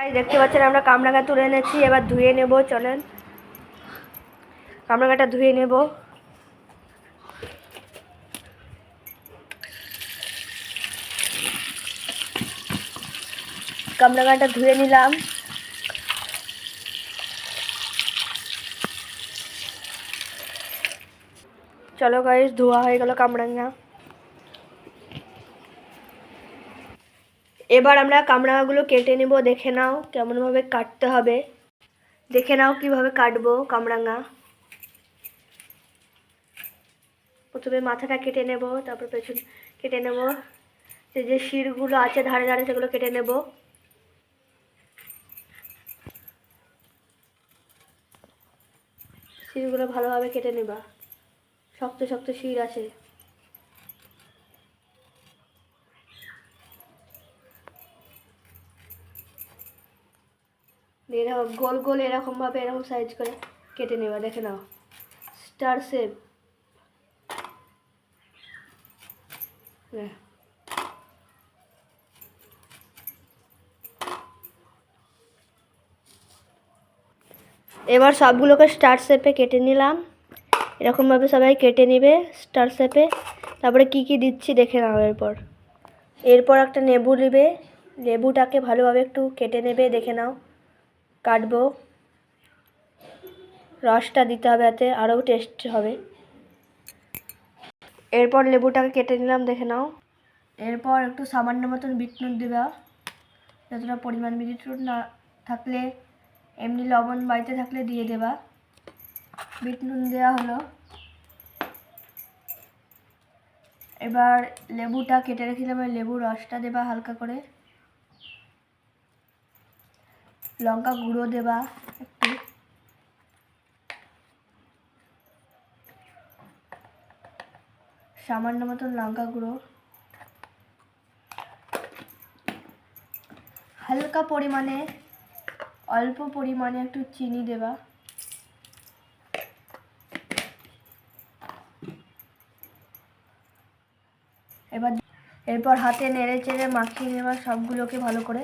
দেখতে পাচ্ছেন, আমরা কামরাঙা তুলে এনেছি। এবার ধুয়ে নেব, চলেন। কামরাঙাটা ধুয়ে নেব। কামরাঙাটা ধুয়ে নিলাম। চলো গাইস ধোয়া হয়ে গেল কামরাঙা এবার আমরা কামরাঙাগুলো কেটে নেব, দেখে নাও কেমনভাবে কাটতে হবে। দেখে নাও কীভাবে কাটবো কামরাঙা প্রথমে মাথাটা কেটে নেব, তারপর পেছন কেটে নেব। যে যে শিরগুলো আছে ধারে ধারে, সেগুলো কেটে নেব। শিরগুলো ভালোভাবে কেটে নেবা। শক্ত শক্ত শির আছে। এরকম গোল গোল এরকমভাবে এরকম সাইজ করে কেটে নেবা, দেখে নাও। স্টার শেপ এবার সবগুলোকে স্টার শেপে কেটে নিলাম। এরকমভাবে সবাই কেটে নেবে স্টার শেপে তারপরে কি কি দিচ্ছি দেখে নাও এরপর। এরপর একটা নেবু নেবে। লেবুটাকে ভালোভাবে একটু কেটে নেবে, দেখে নাও। কাটবো। রসটা দিতে হবে এতে আরও টেস্ট হবে। এরপর লেবুটাকে কেটে নিলাম, দেখে নাও। এরপর একটু সামান্য মতন বিট নুন দেবা। যতটা পরিমাণ বিট নুন না থাকলে, এমনি লবণ বাড়িতে থাকলে দিয়ে দেবা। বিট নুন দেওয়া হলো। এবার লেবুটা কেটে রেখেছিলাম ওই লেবুর রসটা দেবা হালকা করে। লঙ্কা গুঁড়ো দেবা একটু। সামান্য মতন লঙ্কা গুঁড়ো। হালকা পরিমাণে, অল্প পরিমাণে একটু চিনি দেবা। এবার এরপর হাতে নেড়ে চেড়ে মাখিয়ে নেওয়া সবগুলোকে ভালো করে।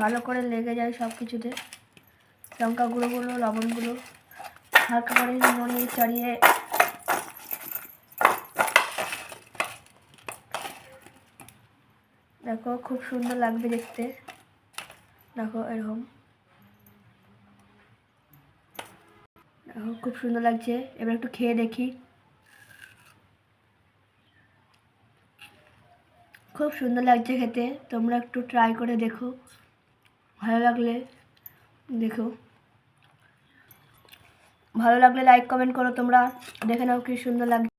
ভালো করে লেগে যায় সব কিছুতে। লঙ্কা গুঁড়োগুলো লবণগুলো হালকা করে নড়িয়ে চড়িয়ে দেখো খুব সুন্দর লাগবে দেখতে। দেখো এরকম। দেখো খুব সুন্দর লাগছে। এবার একটু খেয়ে দেখি। খুব সুন্দর লাগছে খেতে। তোমরা একটু ট্রাই করে দেখো। ভালো লাগলে দেখো। ভালো লাগলে লাইক কমেন্ট করো তোমরা। দেখে নাও কি সুন্দর লাগছে।